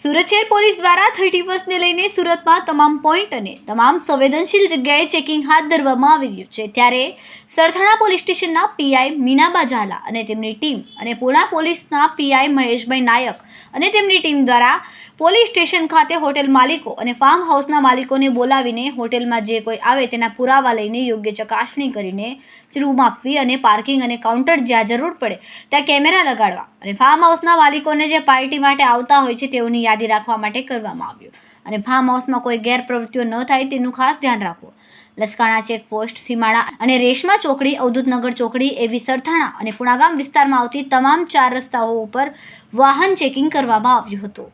સુરત શહેર પોલીસ દ્વારા થર્ટી ફર્સ્ટને લઈને સુરતમાં તમામ પોઈન્ટ અને તમામ સંવેદનશીલ જગ્યાએ ચેકિંગ હાથ ધરવામાં આવી રહ્યું છે. ત્યારે સરથાણા પોલીસ સ્ટેશનના પીઆઈ મીનાબા ઝાલા અને તેમની ટીમ અને પુણા પોલીસના પીઆઈ મહેશભાઈ નાયક અને તેમની ટીમ દ્વારા પોલીસ સ્ટેશન ખાતે હોટેલ માલિકો અને ફાર્મ હાઉસના માલિકોને બોલાવીને હોટેલમાં જે કોઈ આવે તેના પુરાવા લઈને યોગ્ય ચકાસણી કરીને રૂમ આપવી અને પાર્કિંગ અને કાઉન્ટર જ્યાં જરૂર પડે ત્યાં કેમેરા લગાડવા અને ફાર્મ હાઉસના માલિકોને જે પાર્ટી માટે આવતા હોય છે તેઓની યાદી રાખવા માટે કરવામાં આવ્યું. અને ફાર્મ હાઉસમાં કોઈ ગેરપ્રવૃત્તિઓ ન થાય તેનું ખાસ ધ્યાન રાખવું. લસકાણા ચેકપોસ્ટ સીમાડા અને રેશમા ચોકડી, અવધૂતનગર ચોકડી એવી સરથાણા અને પુણાગામ વિસ્તારમાં આવતી તમામ ચાર રસ્તાઓ ઉપર વાહન ચેકિંગ કરવામાં આવ્યું હતું.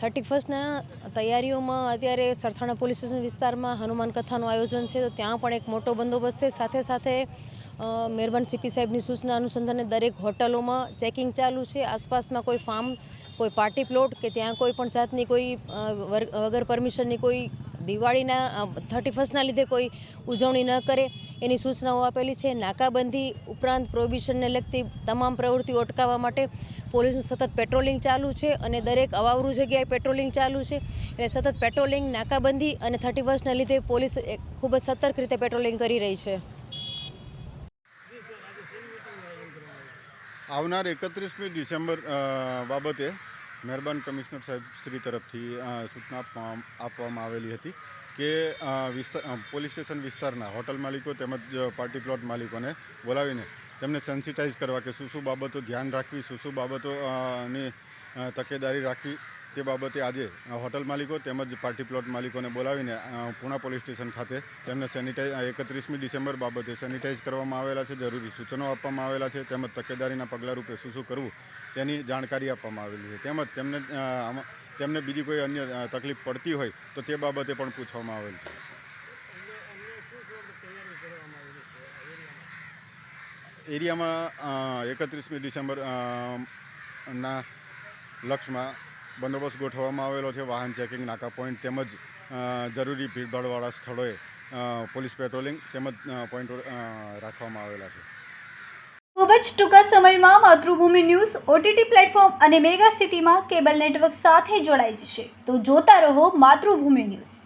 થર્ટી ફર્સ્ટના તૈયારીઓમાં અત્યારે સરથાણા પોલીસ સ્ટેશન વિસ્તારમાં હનુમાન કથાનું આયોજન છે, તો ત્યાં પણ એક મોટો બંદોબસ્ત છે. સાથે સાથે મહેરબાન સીપી સાહેબની સૂચના અનુસંધાને દરેક હોટલોમાં ચેકિંગ ચાલુ છે. આસપાસમાં કોઈ ફાર્મ, કોઈ પાર્ટી પ્લોટ કે ત્યાં કોઈ પણ જાતની કોઈ વગર પરમિશનની કોઈ દિવાળીના થર્ટી ફર્સ્ટના લીધે કોઈ ઉજવણી ન કરે, એની સૂચનાઓ આપેલી છે. નાકાબંધી ઉપરાંત પ્રોહિબિશનને લગતી તમામ પ્રવૃત્તિઓ અટકાવવા માટે પોલીસનું સતત પેટ્રોલિંગ ચાલુ છે અને દરેક અવાવરું જગ્યાએ પેટ્રોલિંગ ચાલુ છે. એટલે સતત પેટ્રોલિંગ નાકાબંધી અને થર્ટી ફર્સ્ટના લીધે પોલીસ ખૂબ જ સતર્ક રીતે પેટ્રોલિંગ કરી રહી છે. આવનાર એકત્રીસમી ડિસેમ્બર બાબતે મહેરબાન કમિશનર સાહેબ શ્રી તરફથી સૂચના આપવામાં આવેલી હતી કે વિસ્તાર પોલીસ સ્ટેશન વિસ્તારના હોટલ માલિકો તેમજ પાર્ટી પ્લોટ માલિકોને બોલાવીને તેમને સેન્સિટાઈઝ કરવા કે શું શું બાબતો ધ્યાન રાખવી, શું શું બાબતો ની તકેદારી રાખવી તે બાબતે આજે હોટલ માલિકો તેમજ પાર્ટી પ્લોટ માલિકોને બોલાવીને પુણા પોલીસ સ્ટેશન ખાતે તેમને સેનિટાઈઝ એકત્રીસમી ડિસેમ્બર બાબતે સેનિટાઈઝ કરવામાં આવેલા છે, જરૂરી સૂચનો આપવામાં આવેલા છે, તેમજ તકેદારીના પગલાંરૂપે શું શું કરવું તેની જાણકારી આપવામાં આવેલી છે. તેમજ તેમને તેમને બીજી કોઈ અન્ય તકલીફ પડતી હોય તો તે બાબતે પણ પૂછવામાં આવેલ છે. એરિયામાં એકત્રીસમી ડિસેમ્બર ના, લક્ષમાં બંદોબસ્ત ગોઠવવામાં આવેલો છે. વાહન ચેકિંગ, નાકા પોઈન્ટ તેમજ જરૂરી ભીડભાડવાળા સ્થળોએ પોલીસ પેટ્રોલિંગ તેમજ પોઈન્ટ રાખવામાં આવેલા છે. ખૂબ જ ટૂંકા સમયમાં માતૃભૂમિ ન્યૂઝ ઓટીટી પ્લેટફોર્મ અને મેગા સિટીમાં કેબલ નેટવર્ક સાથે જોડાઈ જશે. તો જોતા રહો માતૃભૂમિ ન્યૂઝ.